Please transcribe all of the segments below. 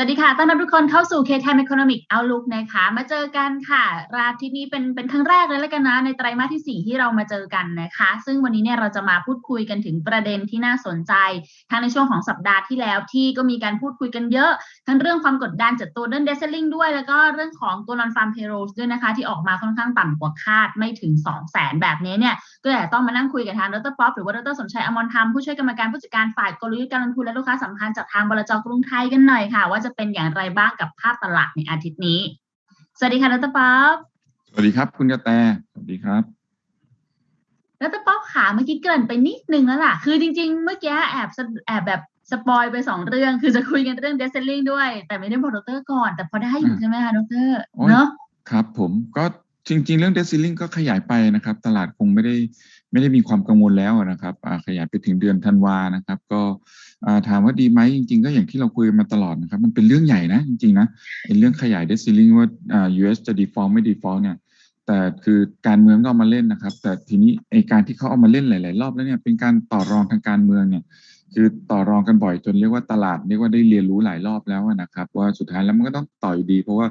สวัสดีค่ะ ต้อนรับทุกคนเข้าสู่ K-Time Economic Outlook นะคะ มาเจอกันค่ะ ราที่นี้เป็นเป็นครั้งแรกเลยแล้วกันนะ ในไตรมาสที่ 4 ที่เรามาเจอกันนะคะ ซึ่งวันนี้เนี่ยเราจะมาพูดคุยกันถึงประเด็นที่น่าสนใจ ทั้งในช่วงของสัปดาห์ที่แล้วที่ก็มีการพูดคุยกันเยอะ ทั้งเรื่องความกดดันจากตัวเรื่องเดซลิงด้วย แล้วก็เรื่องของตัว non farm payrolls ด้วยนะคะ ที่ออกมาค่อนข้างต่ำกว่าคาดไม่ถึง 2 0 0 0 0 0แบบนี้เนี่ย ก็เลยต้องมานั่งคุยกับทางดรป๊อปหรือว่าดรสมชัยอมรธรรมผู้ช่วยกรรมการผู้จัดการฝ่ายกลยุทธ์การลงทุนและลูกค้าสัมพันธ์จากทางบลจกรุงไทยกันหน่อยค่ะว่าจะเป็นอย่างไรบ้างกับภาพตลาดในอาทิตย์นี้ สวัสดีค่ะดรป๊อปสวัสดีครับ คุณกระแตสวัสดีครับดรป๊อปขาเมื่อกี้เกริ่นไปนิดนึงแล้วล่ะ คือจริง ๆ เมื่อกี้แอบสะแอบแบบสปอยไปสองเรื่อง คือจะคุยกันเรื่องเดซเซลลิงด้วย แต่ไม่ได้บอกดรก่อน แต่พอได้อยู่อ่าใช่ไหมคะดรโอ้ยเนาะครับผมก็จริง ๆ เรื่องเดซิลิงก็ขยายไปนะครับ ตลาดคงไม่ได้ ไม่ได้มีความกังวลแล้วนะครับขยายไปถึงเดือนธันวานะครับ ก็ถามว่าดีไหมจริง ๆ ก็อย่างที่เราคุยมาตลอดนะครับ มันเป็นเรื่องใหญ่นะจริงๆนะเรื่องขยายเดซิลิงว่าอ่า US จะ default ไม่ default เนี่ยแต่คือการเมืองก็เอามาเล่นนะครับ แต่ทีนี้ไอการที่เขาเอามาเล่นหลาย ๆ รอบแล้วเนี่ยเป็นการต่อรองทางการเมืองเนี่ยคือต่อรองกันบ่อยจนเรียกว่าตลาดเรียกว่าได้เรียนรู้หลายรอบแล้วนะครับ ว่าสุดท้ายแล้วมันก็ต้องต่ออยู่ดี เพราะว่า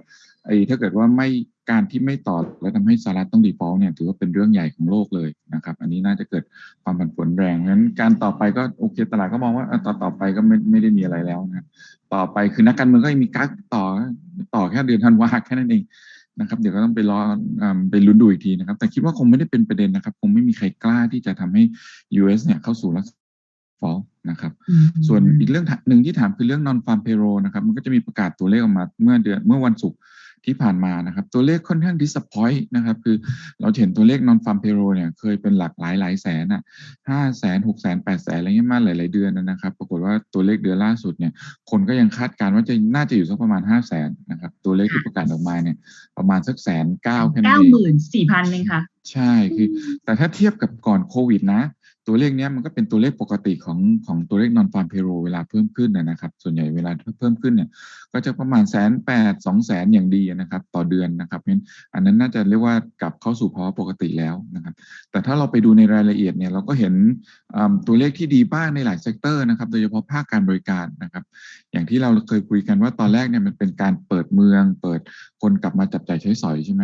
ไอ้ถ้าเกิดว่าไม่ การที่ไม่ต่อแล้วทำให้สหรัฐต้องดีฟอลต์เนี่ยถือว่าเป็นเรื่องใหญ่ของโลกเลยนะครับ อันนี้น่าจะเกิดความผันผวนแรงเพราะฉะนั้นการต่อไปก็โอเคตลาดก็มองว่าเออต่อต่อไปก็ไม่ไม่ได้มีอะไรแล้วนะครับต่อไปคือนักการเมืองก็ยังมีการต่อต่อแค่เดือนธันวาแค่นั้นเองนะครับเดี๋ยวก็ต้องไปรออ่าไปลุ้นดูอีกทีนะครับ แต่คิดว่าคงไม่ได้เป็นประเด็นนะครับ คงไม่มีใครกล้าที่จะทำให้ US เนี่ยเข้าสู่ลักษณะ fall นะครับ ส่วนอีกเรื่องหนึ่งที่ถามคือเรื่อง non farm payroll นะครับ มันก็จะมีประกาศตัวเลขออกมาเมื่อเดือนเมื่อวันศุกร์ ที่ผ่านมานะครับ ตัวเลขค่อนข้าง disappoint นะครับ คือเราเห็นตัวเลข non farm payroll เนี่ยเคยเป็นหลักหลายหลายแสนอะห้าแสนหกแสนแปดแสนอะไรเงี้ยมาหลายๆเดือนนะครับ ปรากฏว่าตัวเลขเดือนล่าสุดเนี่ย คนก็ยังคาดการณ์ว่าจะน่าจะอยู่สักประมาณห้าแสนนะครับ ตัวเลขที่ประกาศออกมาเนี่ยประมาณสักแสนเก้าแค่นั้นเก้าเองหมื่นสี่พันเองค่ะ ใช่คือ แต่ถ้าเทียบกับก่อนโควิดนะ ตัวเลขนี้มันก็เป็นตัวเลขปกติของของตัวเลข non farm payroll เวลาเพิ่มขึ้นนะครับ ส่วนใหญ่เวลาเพิ่มขึ้นเนี่ยก็จะประมาณแสนแปดสองแสนอย่างดีนะครับ ต่อเดือนนะครับเพราะฉะนั้นอันนั้นน่าจะเรียกว่ากลับเข้าสู่ภาวะปกติแล้วนะครับ แต่ถ้าเราไปดูในรายละเอียดเนี่ยเราก็เห็นตัวเลขที่ดีบ้างในหลายเซกเตอร์นะครับ โดยเฉพาะภาคการบริการนะครับ อย่างที่เราเคยคุยกันว่าตอนแรกเนี่ยมันเป็นการเปิดเมือง เปิดคนกลับมาจับจ่ายใช้สอยใช่ไหม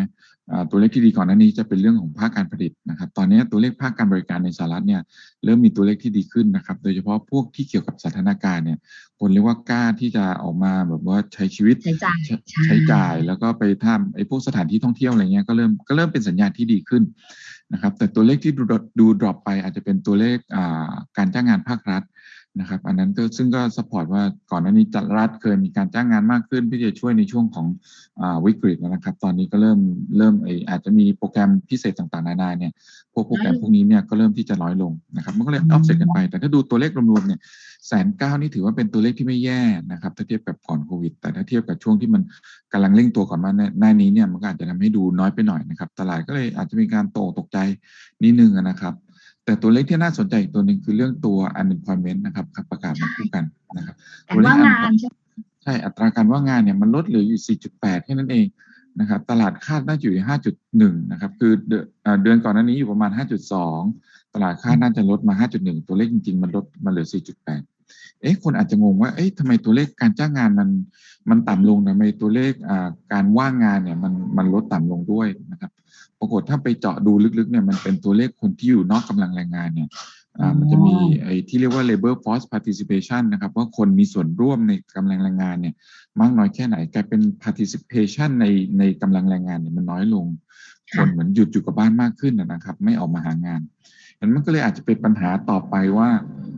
ตัวเลขที่ดีก่อนหน้านี้จะเป็นเรื่องของภาคการผลิตนะครับ ตอนนี้ตัวเลขภาคการบริการในสหรัฐเนี่ยเริ่มมีตัวเลขที่ดีขึ้นนะครับ โดยเฉพาะพวกที่เกี่ยวกับสถานการณ์เนี่ยคนเรียกว่ากล้าที่จะออกมาแบบว่าใช้ชีวิตใช้จ่ายใช้ใช่ใช้จ่าย แล้วก็ไปทำไอ้พวกสถานที่ท่องเที่ยวอะไรเงี้ยก็เริ่มก็เริ่มเป็นสัญญาณที่ดีขึ้นนะครับ แต่ตัวเลขที่ดูดูดรอปไปอาจจะเป็นตัวเลขอ่าการจ้างงานภาครัฐ นะครับ อันนั้นก็ซึ่งก็สปอร์ตว่าก่อนหน้านี้รัฐเคยมีการจ้างงานมากขึ้นเพื่อจะช่วยในช่วงของอ่าวิกฤตนะครับ ตอนนี้ก็เริ่มเริ่มไออาจจะมีโปรแกรมพิเศษต่างๆนานาเนี่ยพวกโปรแกรมพวกนี้เนี่ยก็เริ่มที่จะน้อยลงนะครับมันก็เลยอืมออฟเซตกันไป แต่ถ้าดูตัวเลขรวมๆเนี่ยแสนเก้านี่ถือว่าเป็นตัวเลขที่ไม่แย่นะครับ ถ้าเทียบกับก่อนโควิด แต่ถ้าเทียบกับช่วงที่มันกำลังเร่งตัวก่อนมาหน้านี้เนี่ยมันก็อาจจะทำให้ดูน้อยไปหน่อยนะครับ ตลาดก็เลยอาจจะมีการโตตกใจนิดนึงนะครับ แต่ตัวเลขที่น่าสนใจอีกตัวหนึ่งคือเรื่องตัว unemployment นะครับประกาศมาคู่กันนะครับการว่างงานใช่ไหมใช่อัตราการว่างงานเนี่ยมันลดเหลืออยู่ 4.8 แค่นั้นเองนะครับตลาดคาดน่าจะอยู่ที่5.1 นะครับ คือเดือนเอ่อเดือนก่อนหน้านี้อยู่ประมาณ 5.2 ตลาดคาดน่าจะลดมา 5.1 ตัวเลขจริงๆ มันลดมาเหลือ 4.8 เอ๊ะคนอาจจะงงว่าเอ๊ะทำไมตัวเลขการจ้างงานมันมันต่ำลงทำไมตัวเลขอ่าการว่างงานเนี่ยมันมันลดต่ำลงด้วยนะครับ ปรากฏถ้าไปเจาะดูลึกๆเนี่ยมันเป็นตัวเลขคนที่อยู่นอกกำลังแรงงานเนี่ยอ่ามันจะมีไอ้ที่เรียกว่า labor force participation นะครับว่าคนมีส่วนร่วมในกำลังแรงงานเนี่ยมากน้อยแค่ไหนกลายเป็น participation ในในกำลังแรงงานเนี่ยมันน้อยลง คนเหมือนหยุดอยู่กับบ้านมากขึ้นนะนะครับ ไม่ออกมาหางาน นั้นมันก็เลยอาจจะเป็นปัญหาต่อไปว่า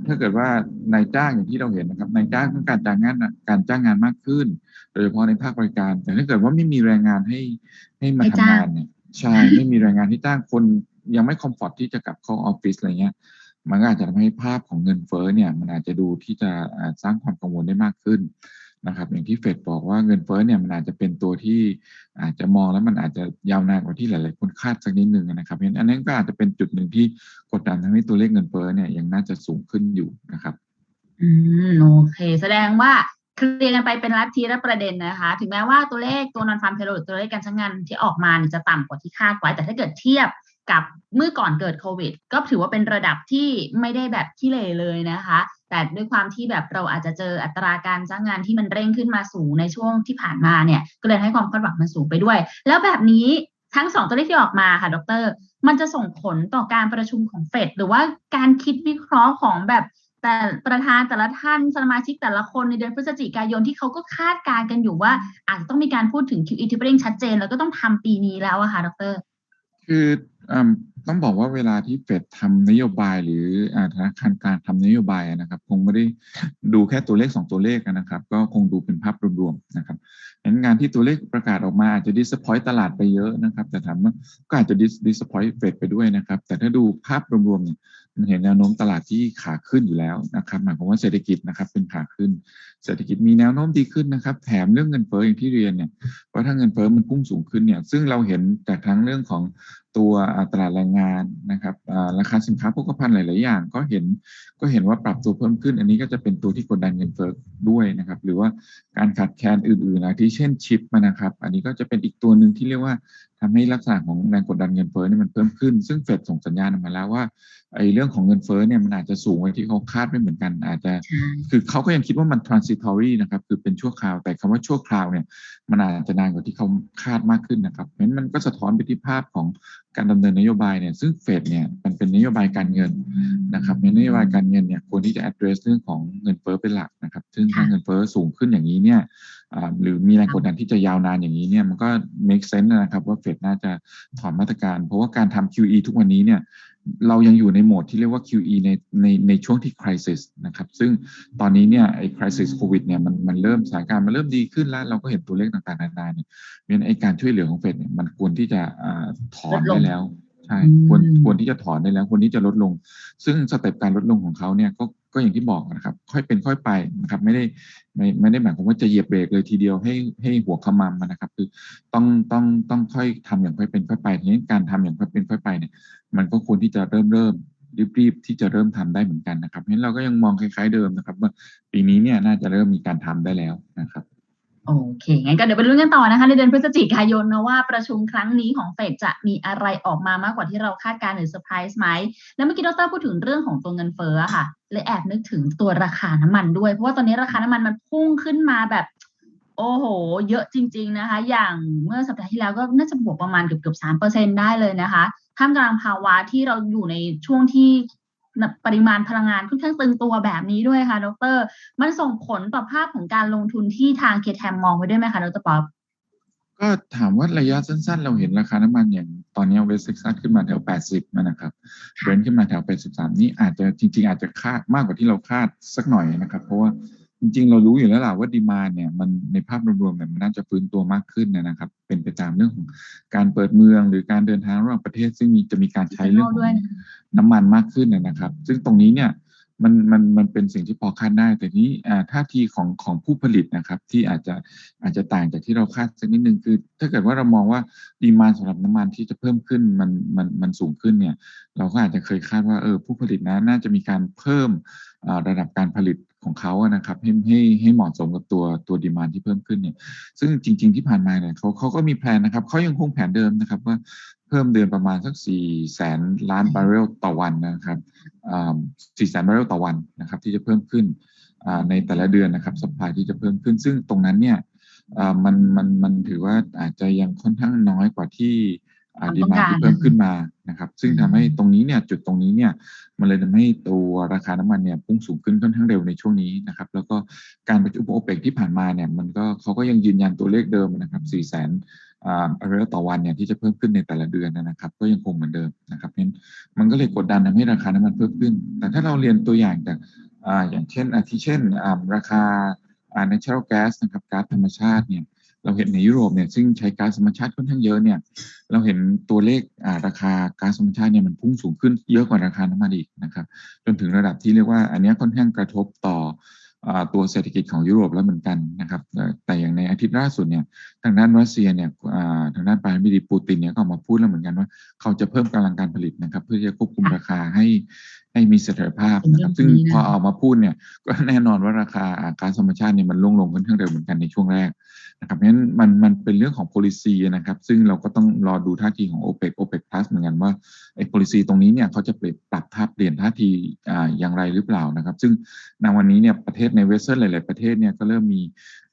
ถ้าเกิดว่านายจ้างอย่างที่เราเห็นนะครับนายจ้างต้องการจ้างงานการจ้างงานมากขึ้น โดยเฉพาะในภาคบริการ แต่ถ้าเกิดว่าไม่มีแรงงานให้ให้มาให้ทำจ้างงานเนี่ยใช่ไม่มีแรงงานที่จ้างคนยังไม่คอมฟอร์ตที่จะกลับเข้าออฟฟิศอะไรเงี้ยมันก็อาจจะทำให้ภาพของเงินเฟ้อเนี่ย มันอาจจะดูที่จะอ่าสร้างความกังวลได้มากขึ้น นะครับอย่างที่เฟดบอกว่าเงินเฟ้อเนี่ยมันอาจจะเป็นตัวที่อาจจะมองแล้วมันอาจจะยาวนานกว่าที่หลาย ๆ คนคาดสักนิดหนึ่งนะครับเพราะฉะนั้นอันนั้นก็อาจจะเป็นจุดหนึ่งที่กดดันทำให้ตัวเลขเงินเฟ้อเนี่ยยังน่าจะสูงขึ้นอยู่นะครับอืมโอเค แสดงว่าเคลียร์กันไปเป็นรัฐทีละประเด็นนะคะ ถึงแม้ว่าตัวเลขตัวนอนฟาร์มเพโลตัวเลขการใช้งานที่ออกมาจะต่ำกว่าที่คาดไว้แต่ถ้าเกิดเทียบกับเมื่อก่อนเกิดโควิด ก็ถือว่าเป็นระดับที่ไม่ได้แบบขี้เลเลยนะคะ แต่ด้วยความที่แบบเราอาจจะเจออัตราการจ้างงานที่มันเร่งขึ้นมาสูงในช่วงที่ผ่านมาเนี่ย ก็เลยให้ความคาดหวังมันสูงไปด้วย แล้วแบบนี้ทั้งสองตัวเลขที่ออกมาค่ะ ดร มันจะส่งผลต่อการประชุมของเฟดหรือว่าการคิดวิเคราะห์ของแบบแต่ประธานแต่ละท่านสมาชิกแต่ละคนในเดือนพฤศจิกายนที่เขาก็คาดการณ์กันอยู่ว่า อาจจะต้องมีการพูดถึง QE tapering ชัดเจน แล้วก็ต้องทำปีนี้แล้วอะค่ะดร คือ ต้องบอกว่าเวลาที่เฟดทำนโยบาย หรือธนาคารกลางทำนโยบายนะครับ คงไม่ได้ดูแค่ตัวเลขสองตัวเลขนะครับ ก็คงดูเป็นภาพรวมๆนะครับงั้นงานที่ตัวเลขประกาศออกมาอาจจะ disappoint ตลาดไปเยอะนะครับ แต่ถามว่าก็อาจจะ disappoint เฟดไปด้วยนะครับ แต่ถ้าดูภาพรวมๆเนี่ยมันเห็นแนวโน้มตลาดที่ขาขึ้นอยู่แล้วนะครับหมายความว่าเศรษฐกิจนะครับเป็นขาขึ้น เศรษฐกิจมีแนวโน้มดีขึ้นนะครับ แถมเรื่องเงินเฟ้ออย่างที่เรียนเนี่ยว่าถ้าเงินเฟ้อมันพุ่งสูงขึ้นเนี่ย ซึ่งเราเห็นจากทั้งเรื่องของตัวตลาดแรงงานนะครับราคาสินค้าโภคภัณฑ์หลาย ๆ อย่าง ก็เห็นก็เห็นว่าปรับตัวเพิ่มขึ้น อันนี้ก็จะเป็นตัวที่กดดันเงินเฟ้อด้วยนะครับ หรือว่าการขาดแคลนอื่น ๆ นะที่เช่นชิปนะครับ อันนี้ก็จะเป็นอีกตัวหนึ่งที่เรียกว่าทำให้ลักษณะของแรงกดดันเงินเฟ้อนี่มันเพิ่มขึ้น ซึ่งเฟดส่งสัญญาณออกมาแล้วว่าไอ้เรื่องของเงินเฟ้อเนี่ยมันอาจจะสูงกว่าที่เขาคาดไม่เหมือนกัน อาจจะ คือเขาก็ยังคิดว่ามัน transitory นะครับคือเป็นชั่วคราว แต่คำว่าชั่วคราวเนี่ยมันอาจจะนานกว่าที่เขาคาดมากขึ้นนะครับเพราะฉะนั้นมันก็สะท้อนไปที่ภาพของการดำเนินนโยบายเนี่ยซึ่งเฟดเนี่ยมันเป็นนโยบายการเงินนะครับในนโยบายการเงินเนี่ยควรที่จะ address เรื่องของเงินเฟ้อเป็นหลักนะครับ ซึ่งถ้าเงินเฟ้อสูงขึ้นอย่างนี้เนี่ยหรือมีแรงกดดันที่จะยาวนานอย่างนี้เนี่ยมันก็ make sense นะครับว่าเฟดน่าจะถอนมาตรการ เพราะว่าการทำ QE ทุกวันนี้เนี่ย เรายังอยู่ในโหมดที่เรียกว่า QE ในในในช่วงที่ crisis นะครับ ซึ่งตอนนี้เนี่ยไอ้ crisis โควิดเนี่ยมันมันเริ่มสถานการณ์มันเริ่มดีขึ้นแล้ว เราก็เห็นตัวเลขต่างๆนานาเนี่ยเพราะไอ้การช่วยเหลือของเฟดเนี่ยมันควรที่จะถอนได้แล้ว ใช่ควรควรที่จะถอนได้แล้วควรที่จะลดลง ซึ่งสเต็ปการลดลงของเขาเนี่ยก็ก็อย่างที่บอกนะครับ ค่อยเป็นค่อยไปนะครับ ไม่ได้ไม่ไม่ได้หมายความว่าจะเหยียบเบรกเลยทีเดียวให้ให้หัวขมำนะครับ คือต้องต้องต้องค่อยทำอย่างค่อยเป็นค่อยไปทีนี้การทำอย่างค่อยเป็นค่อยไปเนี่ย มันก็ควรที่จะเริ่มเริ่มรีบๆที่จะเริ่มทำได้เหมือนกันนะครับเพราะฉะนั้นเราก็ยังมองคล้าย ๆเดิมนะครับ ว่าปีนี้เนี่ยน่าจะเริ่มมีการทำได้แล้วนะครับ โอเคงั้นก็เดี๋ยวไปลุ้นกันต่อนะคะในเดือนพฤศจิกายนนะว่าประชุมครั้งนี้ของเฟดจะมีอะไรออกมามากกว่าที่เราคาดการหรือเซอร์ไพรส์ไหม แล้วเมื่อกี้ดรพูดถึงเรื่องของตัวเงินเฟ้อค่ะเลยแอบนึกถึงตัวราคาน้ำมันด้วย เพราะว่าตอนนี้ราคาน้ำมันมันพุ่งขึ้นมาแบบ โอ้โห เยอะจริง ๆนะคะ อย่างเมื่อสัปดาห์ที่แล้วก็น่าจะบวกประมาณเกือบเกือบสามเปอร์เซ็นได้เลยนะคะท่ามกลางภาวะที่เราอยู่ในช่วงที่ ปริมาณพลังงานค่อนข้างตึงตัวแบบนี้ด้วยค่ะ ดร มันส่งผลต่อภาพของการลงทุนที่ทางเคแทมมองไว้ด้วยไหมคะ ดรป๊อปก็ถามว่าระยะสั้นๆ เราเห็นราคาน้ำมันอย่างตอนนี้เวสเซ็กซัสขึ้นมาแถว 80นะครับเบรนท์ขึ้นมาแถว 83 นี่อาจจะจริง ๆ อาจจะคาดมากกว่าที่เราคาดสักหน่อยนะครับ เพราะว่า จริงๆ เรารู้อยู่แล้วล่ะว่าดีมาเนี่ยมันในภาพรวมๆเนี่ยมันน่าจะฟื้นตัวมากขึ้นนะครับ เป็นไปตามเรื่องของการเปิดเมืองหรือการเดินทางระหว่างประเทศ ซึ่งมีจะมีการใช้เรื่องของน้ำมันมากขึ้นนะครับ ซึ่งตรงนี้เนี่ยมันมันมันเป็นสิ่งที่พอคาดได้ แต่นี้ท่าทีของของผู้ผลิตนะครับ ที่อาจจะอาจจะต่างจากที่เราคาดสักนิดนึงคือ ถ้าเกิดว่าเรามองว่าดีมาสำหรับน้ำมันที่จะเพิ่มขึ้นมันมันมันสูงขึ้นเนี่ย เราก็อาจจะเคยคาดว่าเออผู้ผลิตนะน่าจะมีการเพิ่ม ระดับการผลิตของเขานะครับให้ให้ให้เหมาะสมกับตัวตัวดีมานที่เพิ่มขึ้นเนี่ยซึ่งจริง ๆที่ผ่านมาเนี่ยเขาเขาก็มีแผนนะครับเขายังคงแผนเดิมนะครับว่าเพิ่มเดือนประมาณสักสี่แสนล้านบาร์เรลต่อวันนะครับสี่แสนบาร์เรลต่อวันนะครับที่จะเพิ่มขึ้นในแต่ละเดือนนะครับสปายที่จะเพิ่มขึ้น ซึ่งตรงนั้นเนี่ยมันมันมันถือว่าอาจจะยังค่อนข้างน้อยกว่าที่ดีมาที่เพิ่มขึ้นมา นะครับ ซึ่งทำให้ตรงนี้เนี่ยจุดตรงนี้เนี่ยมันเลยทำให้ตัวราคาน้ำมันเนี่ยพุ่งสูงขึ้นค่อนข้างเร็วในช่วงนี้นะครับ แล้วก็การประชุมโอเปกที่ผ่านมาเนี่ยมันก็เขาก็ยังยืนยันตัวเลขเดิมนะครับ4 0 0 0 0 0อ่าเรลต่อวันเนี่ยที่จะเพิ่มขึ้นในแต่ละเดือนนะครับ ก็ยังคงเหมือนเดิมนะครับเพราะมันก็เลยกดดันทำให้ราคาน้ำมันเพิ่มขึ้น แต่ถ้าเราเรียนตัวอย่างจากออย่างเช่นอาทิเช่นราคาอ่า natural gas นะครับก๊าซธรรมชาติเนี่ย เราเห็นในยุโรปเนี่ยซึ่งใช้ก๊าซธรรมชาติค่อนข้างเยอะเนี่ยเราเห็นตัวเลขราคาก๊าซธรรมชาติเนี่ยมันพุ่งสูงขึ้นเยอะกว่าราคาน้ำมันอีกนะครับจนถึงระดับที่เรียกว่าอันนี้ค่อนข้างกระทบต่อตัวเศรษฐกิจของยุโรปแล้วเหมือนกันนะครับ แต่อย่างในอาทิตย์ล่าสุดเนี่ยทางด้านรัสเซียเนี่ยทางด้านปามิดีปูตินเนี่ยก็มาพูดแล้วเหมือนกันว่า เขาจะเพิ่มกำลังการผลิตนะครับ เพื่อจะควบคุมราคาให้ ให้มีเสถียรภาพนะครับ ซึ่งพอเอามาพูดเนี่ยก็แน่นอนว่าราคาก๊าซธรรมชาติเนี่ยมันลงลงค่อนข้างเร็วเหมือนกันในช่วงแรกนะครับเพราะฉะนั้นมันมันเป็นเรื่องของ policy นะครับ ซึ่งเราก็ต้องรอดูท่าทีของ OPEC OPEC Plus เหมือนกันว่าไอ้ policy ตรงนี้เนี่ยเขาจะเปลี่ยนปรับท่าเปลี่ยนท่าทีอ่าอย่างไรหรือเปล่านะครับ ซึ่งในวันนี้เนี่ยประเทศในเวสเทิร์นหลาย ๆ ประเทศเนี่ยก็เริ่มมี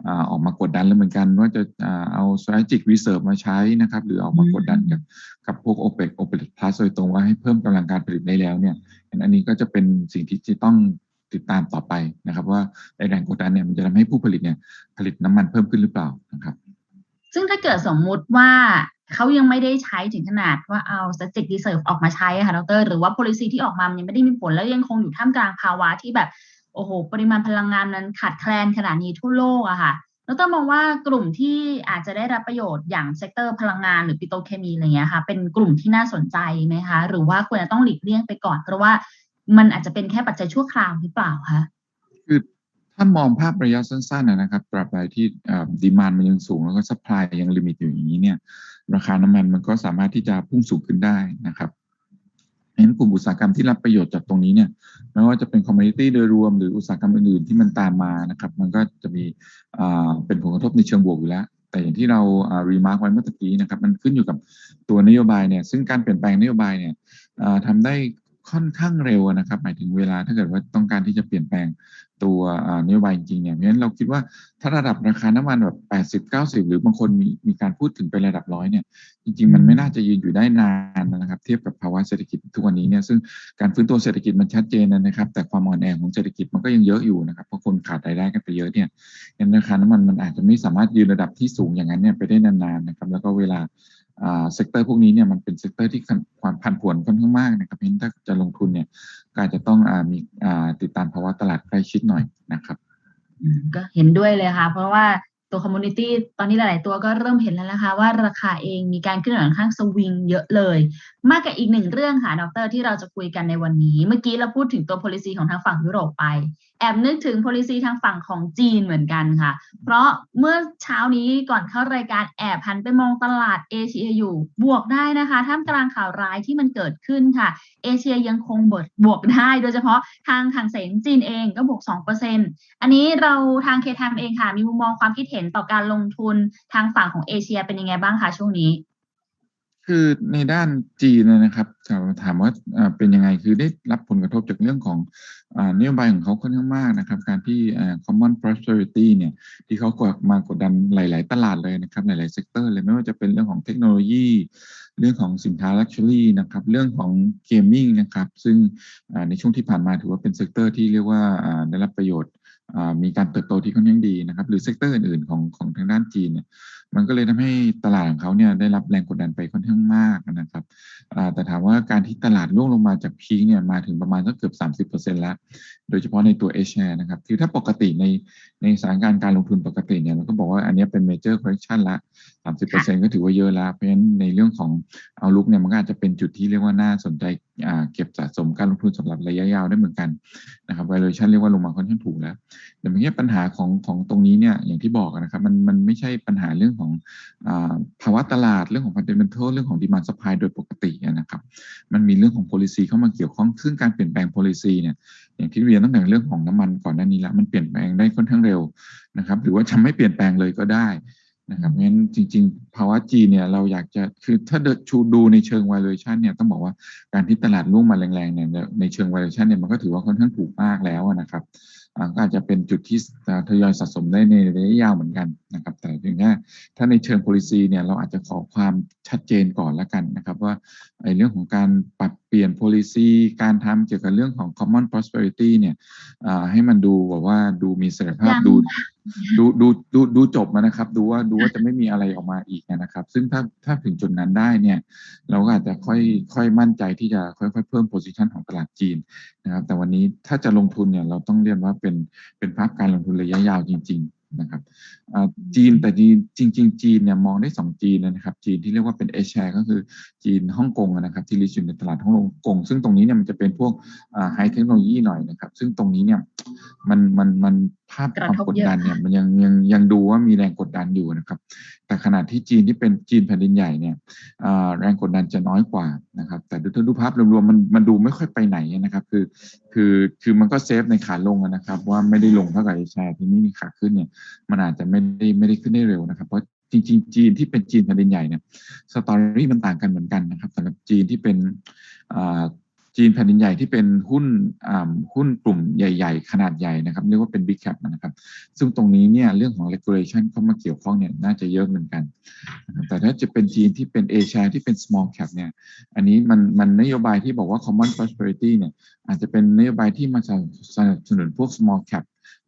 อ่าออกมากดดันแล้วเหมือนกัน ว่าจะอ่าเอา strategic reserve มาใช้นะครับ หรือออกมากดดันกับ กับพวก OPEC OPEC Plus โดยตรงว่าให้เพิ่มกำลังการผลิตได้แล้วเนี่ยอันนี้ก็จะเป็นสิ่งที่จะต้องติดตามต่อไปนะครับ ว่าแรงกดดันเนี่ยมันจะทำให้ผู้ผลิตเนี่ยผลิตน้ำมันเพิ่มขึ้นหรือเปล่านะครับ ซึ่งถ้าเกิดสมมุติว่าเขายังไม่ได้ใช้ถึงขนาดว่าเอา strategic reserve ออกมาใช้ค่ะดรหรือว่า policy ที่ออกมามันยังไม่ได้มีผลแล้วยังคงอยู่ท่ามกลางภาวะที่แบบโอ้โห ปริมาณพลังงานนั้นขาดแคลนขนาดนี้ทั่วโลกอะค่ะ ดรมองว่ากลุ่มที่อาจจะได้รับประโยชน์อย่างเซกเตอร์พลังงานหรือปิโตรเคมีอะไรเงี้ยค่ะเป็นกลุ่มที่น่าสนใจไหมคะ หรือว่าควรจะต้องหลีกเลี่ยงไปก่อน เพราะว่ามันอาจจะเป็นแค่ปัจจัยชั่วคราวหรือเปล่าคะคือถ้ามองภาพระยะสั้นๆนะครับตราบใดที่ดีมานมันยังสูงแล้วก็ซัพพลายยังลิมิตอยู่อย่างนี้เนี่ยราคาน้ำมันมันก็สามารถที่จะพุ่งสูงขึ้นได้นะครับ เห็นกลุ่มอุตสาหกรรมที่รับประโยชน์จากตรงนี้เนี่ยไม่ว่าจะเป็นคอมมูนิตี้โดยรวมหรืออุตสาหกรรมอื่นๆที่มันตามมานะครับ มันก็จะมีเป็นผลกระทบในเชิงบวกอยู่แล้ว แต่อย่างที่เรารีมาร์กไว้เมื่อกี้นะครับ มันขึ้นอยู่กับตัวนโยบายเนี่ยซึ่งการเปลี่ยนแปลงนโยบายเนี่ยทำได้ค่อนข้างเร็วนะครับ หมายถึงเวลาถ้าเกิดว่าต้องการที่จะเปลี่ยนแปลงตัวนโยบายจริงๆเนี่ยเพราะฉะนั้นเราคิดว่าถ้าระดับราคาน้ำมันแบบแปดสิบเก้าสิบหรือบางคนมีมีการพูดถึงไประดับร้อยเนี่ย จริงๆ มันไม่น่าจะยืนอยู่ได้นานนะครับ เทียบกับภาวะเศรษฐกิจทุกวันนี้เนี่ยซึ่งการฟื้นตัวเศรษฐกิจมันชัดเจนนะครับ แต่ความอ่อนแอของเศรษฐกิจมันก็ยังเยอะอยู่นะครับเพราะคนขาดรายได้กันไปเยอะเนี่ยราคาน้ำมันมันอาจจะไม่สามารถยืนระดับที่สูงอย่างนั้นเนี่ยไปได้นานๆนะครับ แล้วก็เวลาเซกเตอร์พวกนี้เนี่ยมันเป็นเซกเตอร์ที่ความผันผวนค่อนข้างมากนะครับเพราะฉะนั้นถ้าจะลงทุนเนี่ยก็อาจจะต้องอมีติดตามภาวะตลาดใกล้ชิดหน่อยนะครับก็เห็นด้วยเลยค่ะ เพราะว่า ตัวคอมมูนิตี้ตอนนี้หลาย ๆ ตัวก็เริ่มเห็นแล้วนะคะ ว่าราคาเองมีการขึ้นค่อนข้างสวิงเยอะเลย มากกับอีกหนึ่งเรื่องค่ะดรที่เราจะคุยกันในวันนี้ เมื่อกี้เราพูดถึงตัว policy ของทางฝั่งยุโรปไป แอบนึกถึง policy ทางฝั่งของจีนเหมือนกันค่ะ เพราะเมื่อเช้านี้ก่อนเข้ารายการแอบพันไปมองตลาดเอเชียอยู่ บวกได้นะคะ ท่ามกลางข่าวร้ายที่มันเกิดขึ้นค่ะ เอเชียยังคงบวกบวกได้ โดยเฉพาะทางทางเสนจีนเองก็บวก 2%อันนี้เราทางเคทามเองค่ะ มีมุมมองความคิดเห็นต่อการลงทุนทางฝั่งของเอเชียเป็นยังไงบ้างคะช่วงนี้ คือในด้านจีนนะครับถามว่าเป็นยังไงคือได้รับผลกระทบจากเรื่องของนโยบายของเขาค่อนข้างมากนะครับ การที่ common prosperity เนี่ยที่เขากดมากดดันหลาย ๆ ตลาดเลยนะครับหลาย ๆ เซกเตอร์เลยไม่ว่าจะเป็นเรื่องของเทคโนโลยี เรื่องของสินค้าลักชัวรี่นะครับเรื่องของเกมมิ่งนะครับซึ่งในช่วงที่ผ่านมาถือว่าเป็นเซกเตอร์ที่เรียกว่าได้รับประโยชน์มีการเติบโตที่ค่อนข้างดีนะครับหรือเซกเตอร์อื่น ๆ ของของทางด้านจีนเนี่ย มันก็เลยทำให้ตลาดของเขาเนี่ยได้รับแรงกดดันไปค่อนข้างมากนะครับแต่ถามว่าการที่ตลาดร่วงลงมาจากพีคเนี่ยมาถึงประมาณสักเกือบ 30%แล้ว โดยเฉพาะในตัวเอชแชร์นะครับ คือถ้าปกติในในสถานการณ์การลงทุนปกติเนี่ยเราก็บอกว่าอันนี้เป็นเมเจอร์คอร์เรคชันละ 30%ก็ถือว่าเยอะแล้ว เพราะฉะนั้นในเรื่องของเอาลุกเนี่ยมันก็อาจจะเป็นจุดที่เรียกว่าน่าสนใจเก็บสะสมการลงทุนสำหรับระยะยาวได้เหมือนกันนะครับ valuation เรียกว่าลงมาค่อนข้างถูกแล้ว แต่เมื่อกี้ปัญหาของของตรงนี้เนี่ยอย่างที่บอกนะครับมันมันไม่ใช่ปัญหาเรื่องของอภาวะตลาดเรื่องของ fundamental เรื่องของ demand supply โดยปกตินะครับ มันมีเรื่องของ policy เข้ามาเกี่ยวข้องซึ่งการเปลี่ยนแปลง policy เนี่ยอย่างที่เรียนตั้งแต่เรื่องของน้ำมันก่อนหน้านี้แล้วมันเปลี่ยนแปลงได้ค่อนข้างเร็วนะครับ หรือว่าจะไม่เปลี่ยนแปลงเลยก็ได้นะครับงั้นจริง ๆ ภาวะจีเนี่ยเราอยากจะคือถ้าเดินชูดูในเชิง valuation เนี่ยต้องบอกว่าการที่ตลาดรุ่งมาแรงๆเนี่ยในเชิง valuation เนี่ยมันก็ถือว่าค่อนข้างถูกมากแล้วนะครับ ก็อาจจะเป็นจุดที่ทยอยสะสมได้ในระยะยาวเหมือนกันนะครับ แต่ถึงแค่ถ้าในเชิง policy เนี่ยเราอาจจะขอความชัดเจนก่อนละกันนะครับ ว่าไอ้เรื่องของการปรับเปลี่ยน policy การทำเกี่ยวกับเรื่องของ common prosperity เนี่ยให้มันดูแบบว่าดูมีเสถียรภาพดู ดูดูดูดูจบมานะครับ ดูว่าดูว่าจะไม่มีอะไรออกมาอีกนะครับ ซึ่งถ้าถ้าถึงจุดนั้นได้เนี่ย เราก็อาจจะค่อยค่อยมั่นใจที่จะค่อยๆเพิ่มโพซิชันของตลาดจีนนะครับ แต่วันนี้ถ้าจะลงทุนเนี่ยเราต้องเรียนว่าเป็นเป็นภาพการลงทุนระยะยาวจริง ๆนะครับจีนแต่จริงจริงจีนเนี่ยมองได้ 2 จีนนะครับ จีนที่เรียกว่าเป็นเอชแชร์ก็คือจีนฮ่องกงนะครับที่ลิสต์อยู่ในตลาดฮ่องกงซึ่งตรงนี้เนี่ยมันจะเป็นพวกไฮเทคโนโลยีหน่อยนะครับ ซึ่งตรงนี้เนี่ยมันมันมัน ภาพกคระวามทบกดเยอะดันเนี่ยค่ะมันยังยังยังดูว่ามีแรงกดดันอยู่นะครับ แต่ขณะที่จีนที่เป็นจีนแผ่นดินใหญ่เนี่ยอ่าแรงกดดันจะน้อยกว่านะครับ แต่ดูดูภาพรวมๆมันมันดูไม่ค่อยไปไหนนะครับ คือคือคือมันก็เซฟในขาลงอะนะครับ ว่าไม่ได้ลงเท่ากับเอแชร์ที่นี่มีขาขึ้นเนี่ยมันอาจจะไม่ได้ไม่ได้ขึ้นได้เร็วนะครับ เพราะจริงๆจีนที่เป็นจีนแผ่นดินใหญ่เนี่ยสตอรี่มันต่างกันเหมือนกันนะครับสำหรับจีนที่เป็นอ่า จีนแผ่นดินใหญ่ที่เป็นหุ้นหุ้นกลุ่มใหญ่ ๆ ขนาดใหญ่นะครับเรียกว่าเป็น big cap นะครับ ซึ่งตรงนี้เนี่ยเรื่องของ regulation เข้ามาเกี่ยวข้องเนี่ยน่าจะเยอะเหมือนกัน แต่ถ้าจะเป็นจีนที่เป็น A share ที่เป็น small cap เนี่ยอันนี้มันมันนโยบายที่บอกว่า common prosperity เนี่ยอาจจะเป็นนโยบายที่มาสนับสนุนพวก small cap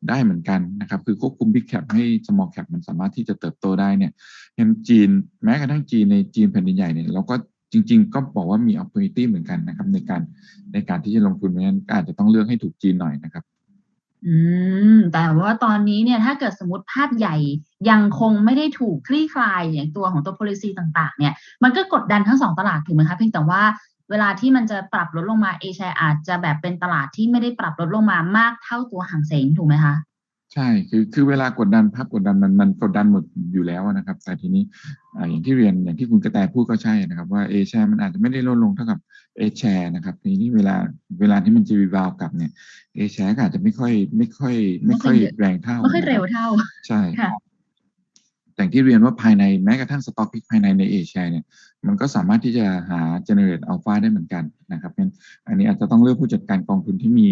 ได้เหมือนกันนะครับ คือควบคุม big cap ให้ small cap มันสามารถที่จะเติบโตได้เนี่ยเห็นจีน แม้กระทั่งจีนในจีนแผ่นดินใหญ่เนี่ยเราก็ จริง ๆ ก็บอกว่ามี opportunity เหมือนกันนะครับ ในการในการที่จะลงทุนเพราะฉะนั้นอาจจะต้องเลือกให้ถูกจีนหน่อยนะครับอืมแต่ว่าตอนนี้เนี่ยถ้าเกิดสมมติภาพใหญ่ยังคงไม่ได้ถูกคลี่คลายอย่างตัวของตัว policy ต่างๆ เนี่ย มันก็กดดันทั้งสองตลาดถูกไหมคะเพียงแต่ว่าเวลาที่มันจะปรับลดลงมาเอเชียอาจจะแบบเป็นตลาดที่ไม่ได้ปรับลดลงมามากเท่าตัวห่างเสงถูกไหมคะ ใช่คือคือเวลากดดันภาพกดดันมันมันกดดันหมดอยู่แล้วนะครับ แต่ทีนี้อ่าอย่างที่เรียนอย่างที่คุณกระแตพูดก็ใช่นะครับ ว่าเอแชร์มันอาจจะไม่ได้ลดลงเท่ากับเอแชร์นะครับทีนี้เวลาเวลาที่มันจะรีบาวกลับเนี่ยเอแชร์ก็อาจจะไม่ค่อยไม่ค่อย ไม่ค่อยไม่ค่อยเยอะแรงเท่าไม่ค่อยเร็วนะครับเท่าใช่ค่ะแต่อย่างที่เรียนว่าภายในแม้กระทั่งสต็อกพิกภายในในเอแชร์เนี่ยมันก็สามารถที่จะหา generate alpha ได้เหมือนกันนะครับงั้นอันนี้อาจจะต้องเลือกผู้จัดการกองทุนที่มี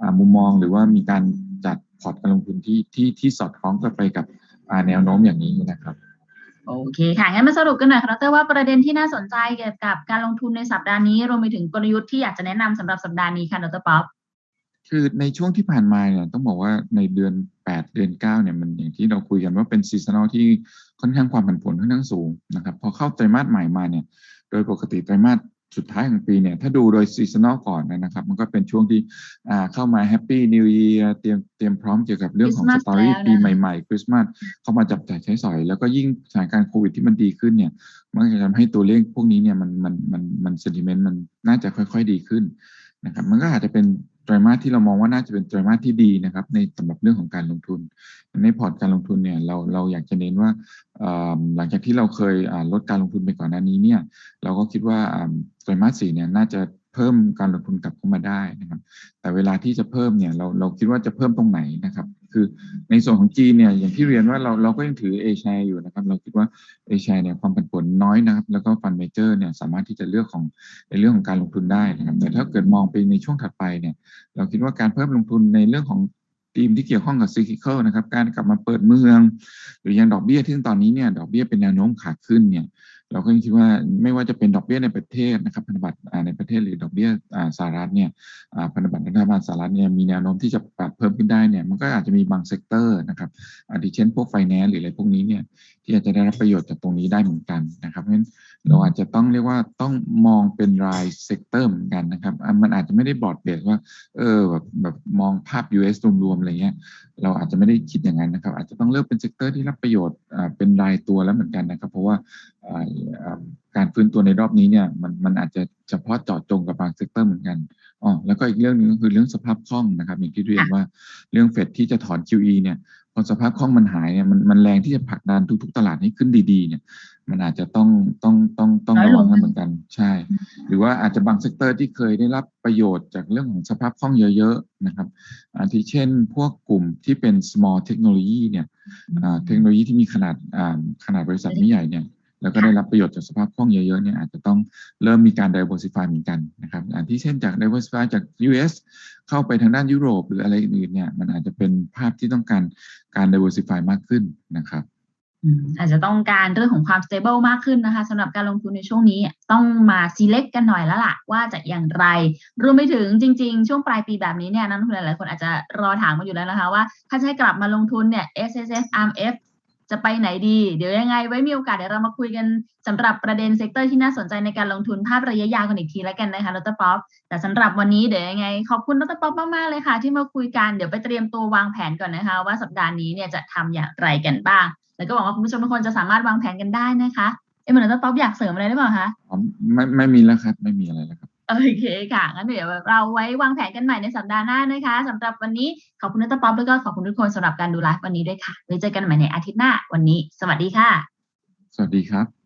อ่ามุมมองหรือว่ามีการ จัดพอร์ตการลงทุนที่ที่ที่สอดคล้องกันไปกับอ่าแนวโน้มอย่างนี้นะครับ โอเคค่ะ งั้นมาสรุปกันหน่อยค่ะดรว่าประเด็นที่น่าสนใจเกี่ยวกับการลงทุนในสัปดาห์นี้รวมไปถึงกลยุทธ์ที่อยากจะแนะนำสำหรับสัปดาห์นี้ค่ะดรป๊อปคือในช่วงที่ผ่านมาเนี่ยต้องบอกว่าในเดือน 8 เดือน 9เนี่ยมันอย่างที่เราคุยกันว่าเป็นซีซันอลที่ค่อนข้างความผันผวนค่อนข้างสูงนะครับพอเข้าไตรมาสใหม่มาเนี่ยโดยปกติไตรมาส สุดท้ายของปีเนี่ยถ้าดูโดยซีซันอลก่อนนะครับ มันก็เป็นช่วงที่อ่าเข้ามาแฮปปี้นิว e ย r เตรียมเตรียมพร้อมเกี่ยวกับเรื่องของส Christmas ตอรี่แล้วนะปีใหม่ๆคริสต์มาสเข้ามาจับจ่ายใช้สอย แล้วก็ยิ่งสถานการณ์โควิดที่มันดีขึ้นเนี่ย มันก็จะทำให้ตัวเลขพวกนี้เนี่ยมันมันมันมันเซนติเมนต์มันน่าจะค่อย ๆ ดีขึ้นนะครับมันก็อาจจะเป็น ไตรามาสที่เรามองว่าน่าจะเป็นไตรามาสที่ดีนะครับ ในสำหรับเรื่องของการลงทุน ในพอร์ตการลงทุนเนี่ยเราเราอยากจะเน้นว่าหลังจากที่เราเคยลดการลงทุนไปก่อนหน้านี้เนี่ยเราก็คิดว่าอ่าไตรมาสสี่เนี่ยน่าจะ เพิ่มการลงทุนกลับเข้ามาได้นะครับ แต่เวลาที่จะเพิ่มเนี่ยเราเราคิดว่าจะเพิ่มตรงไหนนะครับ คือในส่วนของจีนเนี่ยอย่างที่เรียนว่าเราเราก็ยังถือเอชอยู่นะครับ เราคิดว่าเอชเนี่ยความผันผวนน้อยนะครับ แล้วก็ฟันเมเจอร์เนี่ยสามารถที่จะเลือกของในเรื่องของการลงทุนได้นะครับ แต่ถ้าเกิดมองไปในช่วงถัดไปเนี่ย เราคิดว่าการเพิ่มลงทุนในเรื่องของทีมที่เกี่ยวข้องกับซีคิเคิลนะครับ การกลับมาเปิดเมือง หรือยังดอกเบี้ยที่ตอนนี้เนี่ยดอกเบี้ยเป็นแนวโน้มขาขึ้นเนี่ย เราก็ยังคิดว่าไม่ว่าจะเป็นดอกเบี้ยในประเทศนะครับพันธบัตรในประเทศหรือดอกเบี้ยสหรัฐเนี่ยพันธบัตรรัฐบาลสหรัฐเนี่ยมีแนวโน้มที่จะปรับเพิ่มขึ้นได้เนี่ยมันก็อาจจะมีบางเซกเตอร์นะครับอาทิเช่นพวกไฟแนนซ์หรืออะไรพวกนี้เนี่ยที่อาจจะได้รับประโยชน์จากตรงนี้ได้เหมือนกันนะครับเพราะฉะนั้นเราอาจจะต้องเรียกว่าต้องมองเป็นรายเซกเตอร์เหมือนกันนะครับมันอาจจะไม่ได้บอดเบสว่าเออแบบแบบมองภาพ US รวมๆอะไรเงี้ยเราอาจจะไม่ได้คิดอย่างนั้นนะครับ อาจจะต้องเลือกเป็นเซกเตอร์ที่รับประโยชน์เป็นรายตัวแล้วเหมือนกันนะครับ เพราะว่าการฟื้นตัวในรอบนี้เนี่ยมันมันอาจจะเฉพาะเจาะจงกับบางเซกเตอร์เหมือนกันอ๋อแล้วก็อีกเรื่องหนึ่งก็คือเรื่องสภาพคล่องนะครับ อย่างที่เรียนว่าเรื่องเฟดที่จะถอน QE เนี่ยพอสภาพคล่องมันหายเนี่ยมันมันแรงที่จะผลักดันทุกๆตลาดให้ขึ้นดีๆเนี่ย มันอาจจะต้องต้องต้องต้องน้อยระลวังงกันเหมือนกันใช่ หรือว่าอาจจะบางเซกเตอร์ที่เคยได้รับประโยชน์จากเรื่องของสภาพคล่องเยอะๆนะครับอาทิเช่น พวกกลุ่มที่เป็น small technology เนี่ยอ่าเทคโนโลยีที่มีขนาดอ่าขนาดบริษัทไม่ใหญ่เนี่ยแล้วก็ได้รับประโยชน์จากสภาพคล่องเยอะๆเนี่ยอาจจะต้องเริ่มมีการ diversify เหมือนกันนะครับอาทิเช่นจาก diversify จาก US เข้าไปทางด้านยุโรป หรืออะไรอื่นๆเนี่ยมันอาจจะเป็นภาพที่ต้องการการ diversify มากขึ้นนะครับ อาจจะต้องการเรื่องของความ stable มากขึ้นนะคะสำหรับการลงทุนในช่วงนี้ต้องมา select กันหน่อยแล้วล่ะ ว่าจะอย่างไร รวมไปถึงจริง ๆ ช่วงปลายปีแบบนี้เนี่ยนักลงทุนหลายๆคนอาจจะรอถามมาอยู่แล้วนะคะ ว่าถ้าจะให้กลับมาลงทุนเนี่ย S S F R M F จะไปไหนดี เดี๋ยวยังไงไว้มีโอกาสเดี๋ยวเรามาคุยกันสำหรับประเด็นเซกเตอร์ที่น่าสนใจในการลงทุนภาพระยะยาวกันอีกทีแล้วกันนะคะดรป๊อปแต่สำหรับวันนี้เดี๋ยวยังไง ขอบคุณดรป๊อปมากๆเลยค่ะ ที่มาคุยกันเดี๋ยวไปเตรียมตัววางแผนก่อนนะคะ ว่าสัปดาห์นี้เนี่ยจะทำอย่างไรกันบ้าง แล้วก็หวังว่าคุณผู้ชมทุกคนจะสามารถวางแผนกันได้นะคะเอ็มเหมือนดรป๊อปอยากเสริมอะไรหรือเปล่าคะอ๋อไม่ไม่มีแล้วครับ ไม่มีอะไรแล้วครับโโอเคค่ะงั้นเดี๋ยวเราไว้วางแผนกันใหม่ในสัปดาห์หน้านะคะสำหรับวันนี้ขอบคุณนัตป๊อปแล้วก็ขอบคุณทุกคนสำหรับการดูไลฟ์วันนี้ด้วยค่ะไว้เจอกันใหม่ในอาทิตย์หน้าวันนี้ สวัสดีค่ะ สวัสดีครับ